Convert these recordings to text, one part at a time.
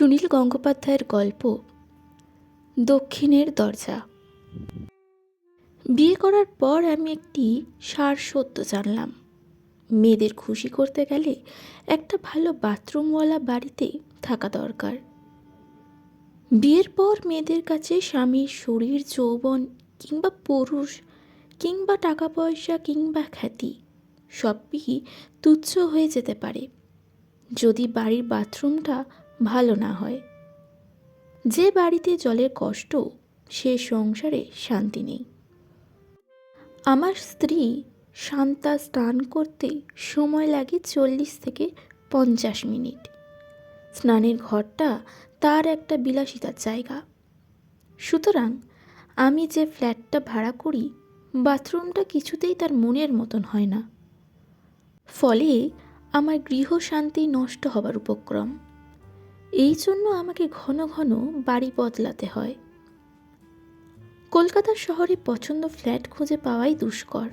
সুনীল গঙ্গোপাধ্যায়ের গল্প, দক্ষিণের দরজা। বিয়ে করার পর আমি একটি সার সত্য জানলাম। মেয়েদের খুশি করতে গেলে একটা ভালো বাথরুমওয়ালা বাড়িতে থাকা দরকার। বিয়ের পর মেয়েদের কাছে স্বামীর শরীর, যৌবন কিংবা পুরুষ কিংবা টাকা পয়সা কিংবা খ্যাতি সবই তুচ্ছ হয়ে যেতে পারে। যদি বাড়ির বাথরুমটা ভালো না হয়। যে বাড়িতে জলের কষ্ট, সে সংসারে শান্তি নেই। আমার স্ত্রী শান্তা স্নান করতে সময় লাগে চল্লিশ থেকে পঞ্চাশ মিনিট। স্নানের ঘরটা তার একটা বিলাসিতার জায়গা। সুতরাং আমি যে ফ্ল্যাটটা ভাড়া করি, বাথরুমটা কিছুতেই তার মনের মতন হয় না। ফলে আমার গৃহশান্তি নষ্ট হবার উপক্রম। এই জন্য আমাকে ঘন ঘন বাড়ি বদলাতে হয়। কলকাতা শহরে পছন্দ ফ্ল্যাট খুঁজে পাওয়াই দুষ্কর।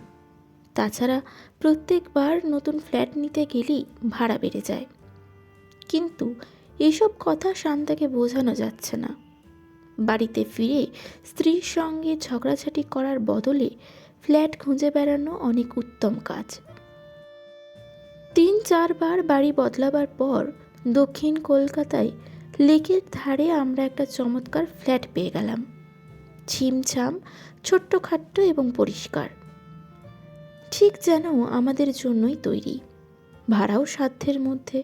তাছাড়া প্রত্যেকবার নতুন ফ্ল্যাট নিতে গেলেই ভাড়া বেড়ে যায়। কিন্তু এসব কথা শান্তাকে বোঝানো যাচ্ছে না। বাড়িতে ফিরে স্ত্রীর সঙ্গে ঝগড়াঝাটি করার বদলে ফ্ল্যাট খুঁজে বেড়ানো অনেক উত্তম কাজ। তিন চারবার বাড়ি বদলাবার পর দক্ষিণ কলকাতায় লেকের ধারে আমরা একটা চমৎকার ফ্ল্যাট পেয়ে গেলাম। ছিমছাম ছোট্টখাট্ট এবং পরিষ্কার। ঠিক যেন আমাদের জন্যই তৈরি। ভাড়াও সাধ্যের মধ্যে।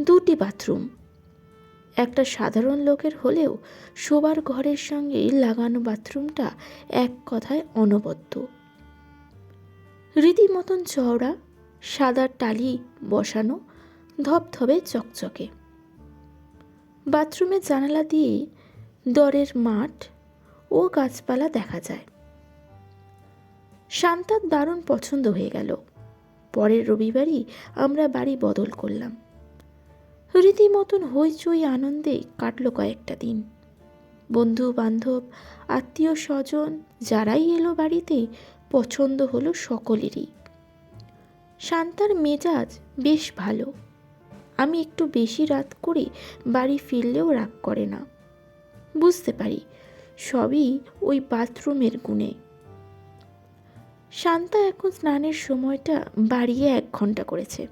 দুটি বাথরুম। একটা সাধারণ লোকের হলেও শোবার ঘরের সঙ্গে লাগানো বাথরুমটা এক কথায় অনবদ্য। রীতিমতন চওড়া, সাদা টালি বসানো ধপধপে চকচকে। বাথরুমের জানালা দিয়ে দরের মাঠ ও গাছপালা দেখা যায়। শান্তার দারুণ পছন্দ হয়ে গেল। পরের রবিবারই আমরা বাড়ি বদল করলাম। রীতিমতন হইচই আনন্দে কাটল কয়েকটা দিন। বন্ধু বান্ধব আত্মীয় স্বজন যারাই এলো বাড়িতে, পছন্দ হলো সকলেরই। শান্তার মেজাজ বেশ ভালো। আমি একটু বেশি রাত করে বাড়ি ফিরলেও রাগ করে না। বুঝতে পারি, সবই ওই বাথরুমের গুণে। শান্তা এখন স্নানের সময়টা বাড়িয়ে এক ঘণ্টা করেছে।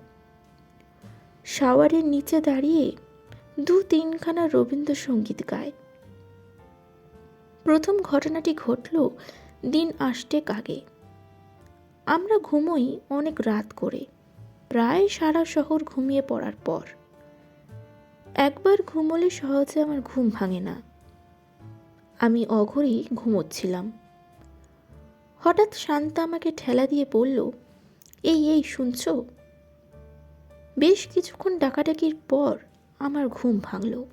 শাওয়ারের নিচে দাঁড়িয়ে দু তিনখানা রবীন্দ্রসঙ্গীত গায়। প্রথম ঘটনাটি ঘটল দিন আষ্টেক আগে। আমরা ঘুমোই অনেক রাত করে। প্রায় সারা শহর ঘুমিয়ে পড়ার পর। একবার ঘুমোলে সহজে আমার ঘুম ভাঙে না। আমি অঘরেই ঘুমোচ্ছিলাম। হঠাৎ শান্তা আমাকে ঠেলা দিয়ে বলল, এই এই, শুনছ? বেশ কিছুক্ষণ ডাকাডাকির পর আমার ঘুম ভাঙল।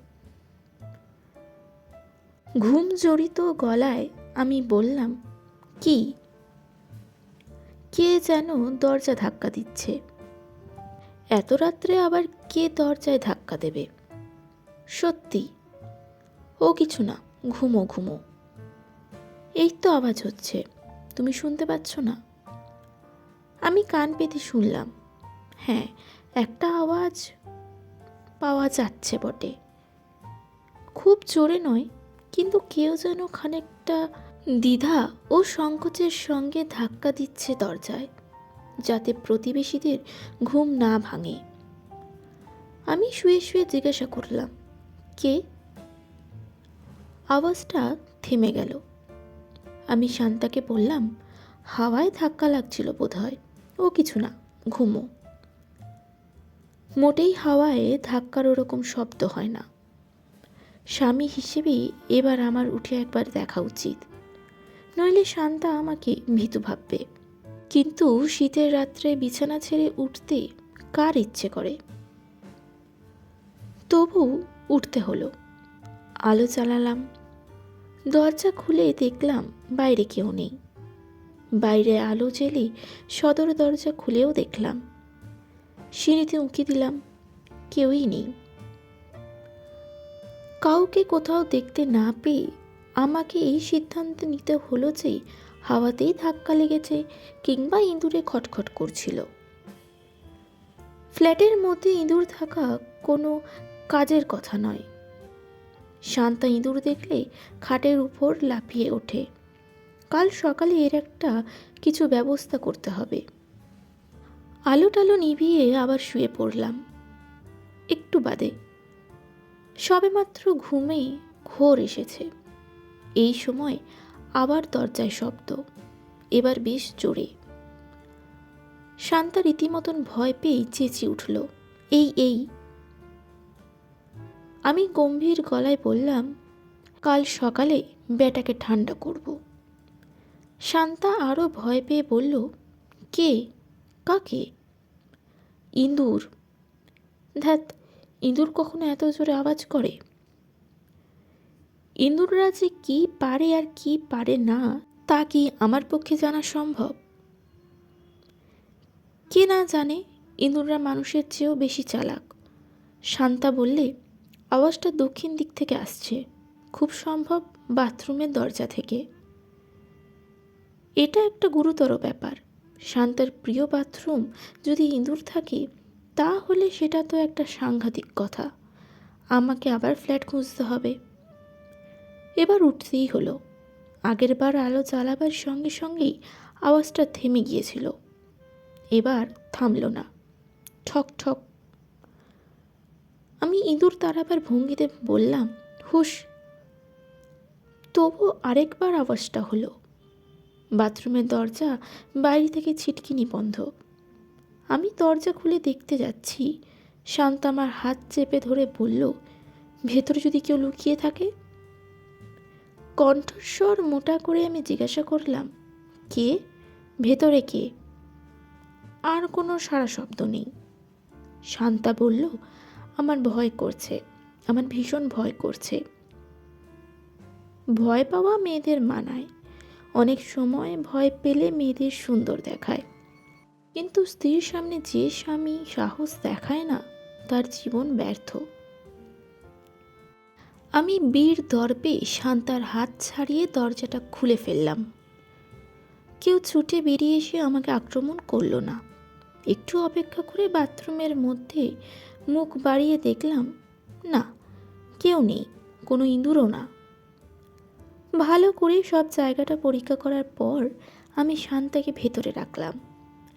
ঘুম জড়িত গলায় আমি বললাম, কি? কে যেন দরজা ধাক্কা দিচ্ছে। এত রাত্রে আবার কে দরজায় ধাক্কা দেবে? সত্যি। ও কিছু না, ঘুমো ঘুমো। এই তো আওয়াজ হচ্ছে, তুমি শুনতে পাচ্ছ না? আমি কান পেতে শুনলাম। হ্যাঁ একটা আওয়াজ পাওয়া যাচ্ছে বটে। খুব জোরে নয়, কিন্তু কেউ যেন খানিকটা দ্বিধা ও সংকোচের সঙ্গে ধাক্কা দিচ্ছে দরজায়। যাতে প্রতিবেশীদের ঘুম না ভাঙে। আমি শুয়ে শুয়ে জিজ্ঞাসা করলাম, কে? আওয়াজটা থেমে গেল। আমি শান্তাকে বললাম, হাওয়ায় ধাক্কা লাগছিল বোধহয়। ও কিছু না, ঘুমো। মোটেই হাওয়ায় ধাক্কার ওরকম শব্দ হয় না। স্বামী হিসেবেই এবার আমার উঠে একবার দেখা উচিত। নইলে শান্তা আমাকে ভীতু ভাববে। কিন্তু শীতের রাত্রে বিছানা ছেড়ে উঠতে কার ইচ্ছে করে? তবু উঠতে হলো। আলো জ্বালালাম দরজা খুলে দেখলাম বাইরে কেউ নেই। বাইরে আলো জেলে সদর দরজা খুলেও দেখলাম। সিঁড়িতে উঁকি দিলাম, কেউই নেই। কাউকে কোথাও দেখতে না পেয়ে আমাকে এই সিদ্ধান্ত নিতে হলো যে হাওয়াতেই ধাক্কা লেগেছে কিংবা ইঁদুরে খটখট করছিল। ফ্ল্যাটের মধ্যে ইঁদুর থাকা কোনো কাজের কথা নয়। শান্তা ইঁদুর দেখলে খাটের উপর লাফিয়ে ওঠে। কাল সকালে এর একটা কিছু ব্যবস্থা করতে হবে। আলো টালো নিভিয়ে আবার শুয়ে পড়লাম। একটু বাদে। সবেমাত্র ঘুমে ঘোর এসেছে। এই সময় আবার দরজায় শব্দ। এবার বেশ জোরে। শান্তা রীতিমতন ভয় পেয়ে চেঁচিয়ে উঠল, এই এই। আমি গম্ভীর গলায় বললাম, কাল সকালে বেটাকে ঠান্ডা করব। শান্তা আরও ভয় পেয়ে বলল, কে? কাকে? ইঁদুর। ধ্যাত, ইঁদুর কখনো এত জোরে আওয়াজ করে? ইঁদুররা যে কি পারে আর কি পারে না, তা কি আমার পক্ষে জানা সম্ভব? কে না জানে ইঁদুররা মানুষের চেয়েও বেশি চালাক। শান্তা বললে, আওয়াজটা দক্ষিণ দিক থেকে আসছে। খুব সম্ভব বাথরুমের দরজা থেকে। এটা একটা গুরুতর ব্যাপার। শান্তার প্রিয় বাথরুম যদি ইঁদুর থাকে, তাহলে সেটা তো একটা সাংঘাতিক কথা। আমাকে আবার ফ্ল্যাট খুঁজতে হবে। এবার উঠতেই হলো। আগের বার আলো জ্বালাবার সঙ্গে সঙ্গেই আওয়াজটা থেমে গিয়েছিল। এবার থামল না। ঠক ঠক। আমি ইঁদুর তারাবার ভঙ্গিতে বললাম, হুশ। তবু আরেকবার আওয়াজটা হলো। বাথরুমের দরজা বাইরে থেকে ছিটকিনি বন্ধ। আমি দরজা খুলে দেখতে যাচ্ছি। শান্ত আমার হাত চেপে ধরে বলল, ভেতরে যদি কেউ লুকিয়ে থাকে? কণ্ঠস্বর মোটা করে আমি জিজ্ঞাসা করলাম, কে? ভেতরে কে? আর কোনো সারা শব্দ নেই। শান্তা বলল, আমার ভয় করছে, আমার ভীষণ ভয় করছে। ভয় পাওয়া মেয়েদের মানায়। অনেক সময় ভয় পেলে মেয়েদের সুন্দর দেখায়। কিন্তু স্ত্রীর সামনে যে স্বামী সাহস দেখায় না, তার জীবন ব্যর্থ। আমি বীর দর্পে শান্তার হাত ছাড়িয়ে দরজাটা খুলে ফেললাম। কেউ ছুটে বেরিয়ে এসে আমাকে আক্রমণ করল না। একটু অপেক্ষা করে বাথরুমের মধ্যে মুখ বাড়িয়ে দেখলাম, না, কেউ নেই, কোনো ইঁদুরও না। ভালো করে সব জায়গাটা পরীক্ষা করার পর আমি শান্তাকে ভেতরে রাখলাম।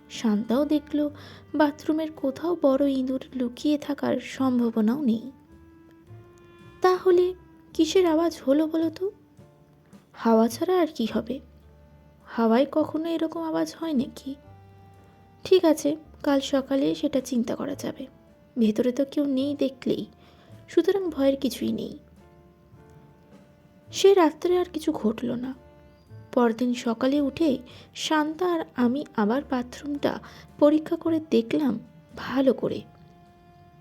শান্তাও দেখল বাথরুমের কোথাও বড় ইঁদুর লুকিয়ে থাকার সম্ভাবনাও নেই। তাহলে কিসের আওয়াজ হলো বলো তো? হাওয়া ছাড়া আর কি হবে? হাওয়ায় কখনো এরকম আওয়াজ হয় নাকি? ঠিক আছে, কাল সকালে সেটা চিন্তা করা যাবে। ভেতরে তো কেউ নেই দেখলেই, সুতরাং ভয়ের কিছুই নেই। সে রাত্রে আর কিছু ঘটল না। পরদিন সকালে উঠে শান্তা আর আমি আবার বাথরুমটা পরীক্ষা করে দেখলাম ভালো করে।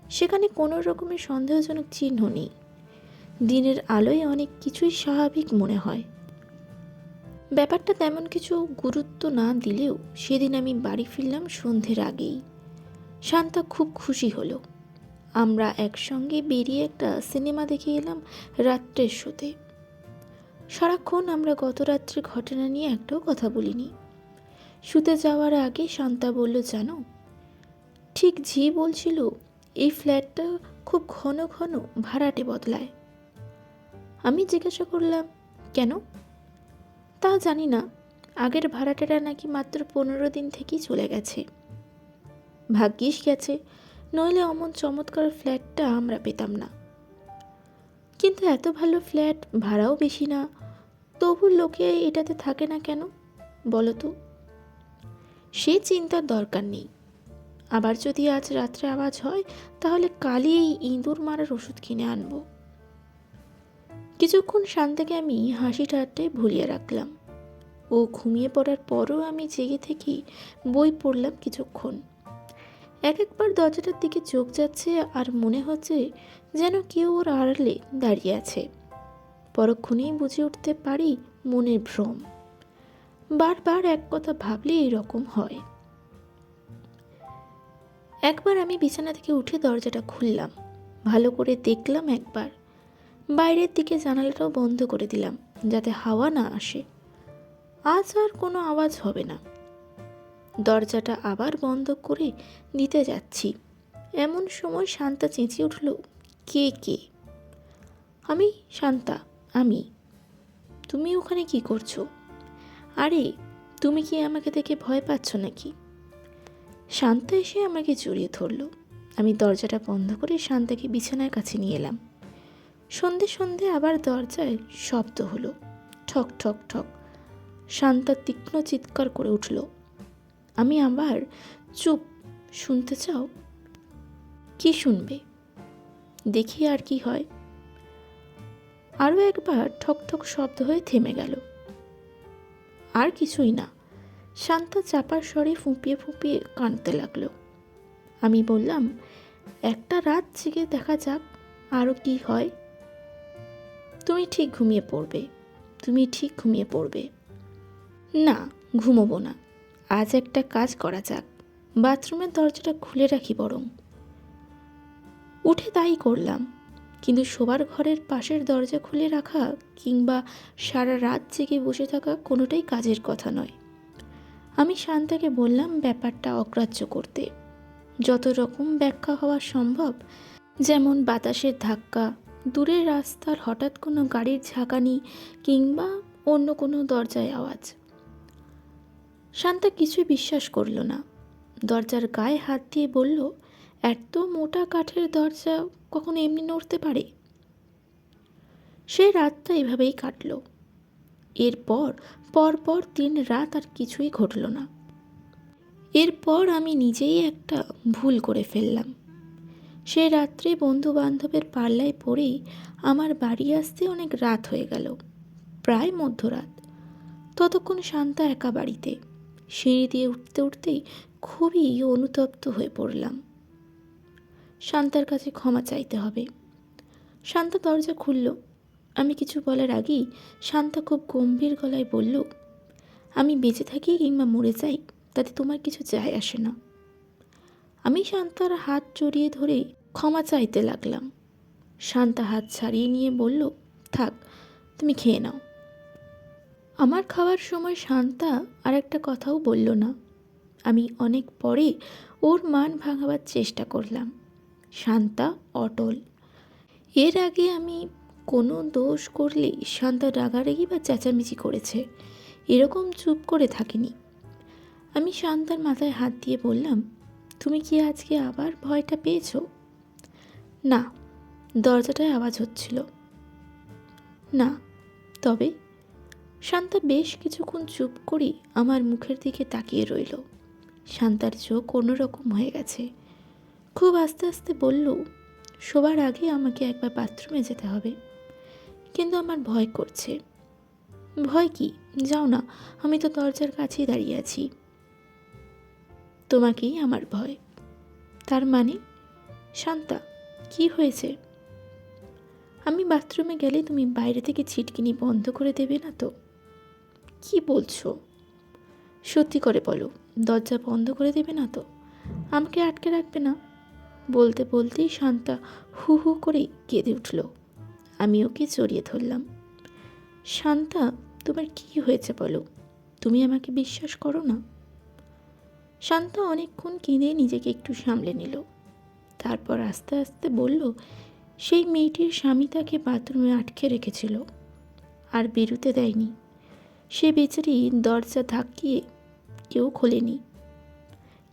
সেখানে কোনো রকমের সন্দেহজনক চিহ্ন নেই। দিনের আলোয় অনেক কিছুই স্বাভাবিক মনে হয়। ব্যাপারটা তেমন কিছু গুরুত্ব না দিলেও সেদিন আমি বাড়ি ফিরলাম সন্ধ্যের আগেই। শান্তা খুব খুশি হলো। আমরা একসঙ্গে বেরিয়ে একটা সিনেমা দেখে এলাম রাত্রের শোতে। সারাক্ষণ আমরা গত রাত্রে ঘটনা নিয়ে একটাও কথা বলিনি। শুতে যাওয়ার আগে শান্তা বলল, জানো, ঠিক ঝি বলছিল, এই ফ্ল্যাটটা খুব ঘন ঘন ভাড়াটে বদলায়। আমি জিজ্ঞাসা করলাম, কেন? তা জানি না। আগের ভাড়াটেরা নাকি মাত্র পনেরো দিন থেকেই চলে গেছে। ভাগ্যিস গেছে, নইলে অমন চমৎকার ফ্ল্যাটটা আমরা পেতাম না। কিন্তু এত ভালো ফ্ল্যাট, ভাড়াও বেশি না। তবু লোকে এটাতে থাকে না কেন, বলো তো? সে চিন্তার দরকার নেই। আবার যদি আজ রাত্রে আওয়াজ হয়, তাহলে কালই এই ইঁদুর মারার ওষুধ কিনে আনব। কিছুক্ষণ শান্তাকে আমি হাসি ঠাট্টায় ভুলিয়ে রাখলাম। ও ঘুমিয়ে পড়ার পরও আমি জেগে থেকে বই পড়লাম কিছুক্ষণ। এক একবার দরজাটার দিকে চোখ যাচ্ছে আর মনে হচ্ছে যেন কেউ ওর আড়ালে দাঁড়িয়ে আছে। পরক্ষণেই বুঝে উঠতে পারি মনের ভ্রম। বারবার এক কথা ভাবলে এরকম হয়। একবার আমি বিছানা থেকে উঠে দরজাটা খুললাম। ভালো করে দেখলাম একবার। বাইরের দিকে জানালাটাও বন্ধ করে দিলাম, যাতে হাওয়া না আসে। আজ আর কোনো আওয়াজ হবে না। দরজাটা আবার বন্ধ করে দিতে যাচ্ছি। এমন সময় শান্তা চেঁচিয়ে উঠল, কে কে? আমি শান্তা, আমি। তুমি ওখানে কি করছ? আরে, তুমি কি আমাকে দেখে ভয় পাচ্ছ নাকি? শান্তা এসে আমাকে জড়িয়ে ধরলো। আমি দরজাটা বন্ধ করে শান্তাকে বিছানার কাছে নিয়ে এলাম। সন্ধে সন্ধে আবার দরজায় শব্দ হলো। ঠক ঠক ঠক। শান্তা তীক্ষ্ণ চিৎকার করে উঠল। আমি আবার চুপ শুনতে চাও? কি শুনবে? দেখি আর কি হয়। আরও একবার ঠক ঠক শব্দ হয়ে থেমে গেল। আর কিছুই না। শান্তা চাপার স্বরে ফুঁপিয়ে ফুঁপিয়ে কাঁদতে লাগল। আমি বললাম, একটা রাত জেগে দেখা যাক আরও কি হয়। তুমি ঠিক ঘুমিয়ে পড়বে। তুমি ঠিক ঘুমিয়ে পড়বে। না, ঘুমোবো না। আজ একটা কাজ করা যাক। বাথরুমের দরজাটা খুলে রাখি বরং। উঠে তাই করলাম। কিন্তু শোবার ঘরের পাশের দরজা খুলে রাখা কিংবা সারা রাত জেগে বসে থাকা কোনোটাই কাজের কথা নয়। আমি শান্তাকে বললাম ব্যাপারটা অগ্রাহ্য করতে। যত রকম ব্যাখ্যা হওয়া সম্ভব, যেমন বাতাসের ধাক্কা দূরের রাস্তার হঠাৎ কোনো গাড়ির ঝাঁকানি কিংবা অন্য কোনো দরজায় আওয়াজ। শান্তা কিছুই বিশ্বাস করল না। দরজার গায়ে হাত দিয়ে বলল, এত মোটা কাঠের দরজা কখনো এমনি নড়তে পারে? সে রাতটা এভাবেই কাটল। এরপর, পরপর তিন রাত আর কিছুই ঘটল না। এরপর আমি নিজেই একটা ভুল করে ফেললাম। সে রাত্রে বন্ধু বান্ধবের পাল্লায় পড়েই আমার বাড়ি আসতে অনেক রাত হয়ে গেল, প্রায় মধ্যরাত। ততক্ষণ শান্তা একা বাড়িতে। সিঁড়ি দিয়ে উঠতে উঠতেই খুবই অনুতপ্ত হয়ে পড়লাম। শান্তার কাছে ক্ষমা চাইতে হবে। শান্তা দরজা খুলল। আমি কিছু বলার আগেই শান্তা খুব গম্ভীর গলায় বলল, আমি বেঁচে থাকি কিংবা মরে যাই, তাতে তোমার কিছু যায় আসে না। আমি শান্তার হাত জড়িয়ে ধরে ক্ষমা চাইতে লাগলাম। শান্তা হাত ছাড়িয়ে নিয়ে বলল, থাক, তুমি খেয়ে নাও। আমার খাওয়ার সময় শান্তা আর একটা কথাও বলল না। আমি অনেক পরে ওর মান ভাঙাবার চেষ্টা করলাম। শান্তা অটল। এর আগে আমি কোনো দোষ করলেই শান্তা রাগারাগি বা চেঁচামেচি করেছে। এরকম চুপ করে থাকিনি। আমি শান্তার মাথায় হাত দিয়ে বললাম তুমি কি আজকে আবার ভয়টা পেয়েছ? না, দরজাটায় আওয়াজ হচ্ছিল। না, তবে শান্তা বেশ কিছুক্ষণ চুপ করেই আমার মুখের দিকে তাকিয়ে রইল। শান্তার চোখ অন্যরকম হয়ে গেছে। খুব আস্তে আস্তে বলল, শোবার আগে আমাকে একবার বাথরুমে যেতে হবে। কিন্তু আমার ভয় করছে। ভয় কি? যাও না, আমি তো দরজার কাছেই দাঁড়িয়ে আছি। তোমাকেই আমার ভয়। তার মানে শান্তা, কি হয়েছে? আমি বাথরুমে গেলে তুমি বাইরে থেকে ছিটকিনি বন্ধ করে দেবে না তো? কি বলছো? সত্যি করে বলো, দরজা বন্ধ করে দেবে না তো? আমাকে আটকে রাখবে না? বলতে বলতেই শান্তা হু হু করে কেঁদে উঠল। আমি ওকে জড়িয়ে ধরলাম। শান্তা, তোমার কি হয়েছে বলো? তুমি আমাকে বিশ্বাস করো না? শান্তা অনেকক্ষণ কেঁদে নিজেকে একটু সামলে নিল। তারপর আস্তে আস্তে বলল, সেই মেয়েটির স্বামী তাকে বাথরুমে আটকে রেখেছিল আর বেরুতে দেয়নি। সে বেচারি দরজা ধাক্কিয়ে কেউ খোলেনি।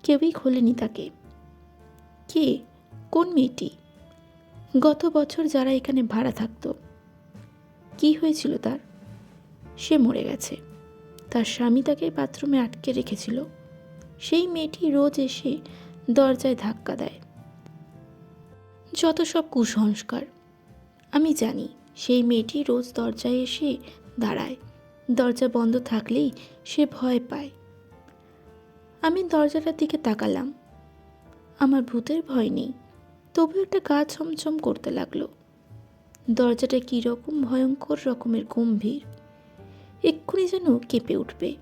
কেউই খোলেনি তাকে। কে? কোন মেয়েটি? গত বছর যারা এখানে ভাড়া থাকতো, কি হয়েছিল তার? সে মরে গেছে। তার স্বামী তাকে বাথরুমে আটকে রেখেছিল। সেই মেয়েটি রোজ এসে দরজায় ধাক্কা দেয়। যত সব কুসংস্কার। আমি জানি সেই মেয়েটি রোজ দরজায় এসে দাঁড়ায়। দরজা বন্ধ থাকলেই সে ভয় পায়। আমি দরজাটার দিকে তাকালাম। আমার ভূতের ভয় নেই। তবু একটা গা ছমছম করতে লাগল। দরজাটা কীরকম ভয়ঙ্কর রকমের গম্ভীর। এক্ষুনি যেন কেঁপে উঠবে।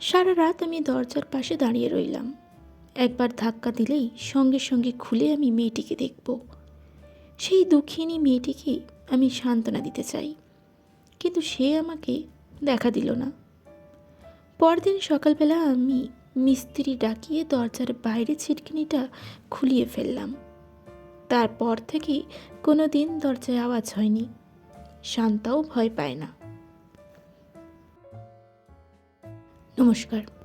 সারা রাত আমি দরজার পাশে দাঁড়িয়ে রইলাম। একবার ধাক্কা দিলেই সঙ্গে সঙ্গে খুলে আমি মেয়েটিকে দেখব। সেই দুঃখিনী মেয়েটিকে আমি সান্ত্বনা দিতে চাই। কিন্তু সে আমাকে দেখা দিল না। পরদিন সকালবেলা আমি মিস্ত্রি ডাকিয়ে দরজার বাইরে ছিটকিনিটা খুলিয়ে ফেললাম। তারপর থেকে কোনো দিন দরজায় আওয়াজ হয়নি। শান্তাও ভয় পায় না। নমস্কার।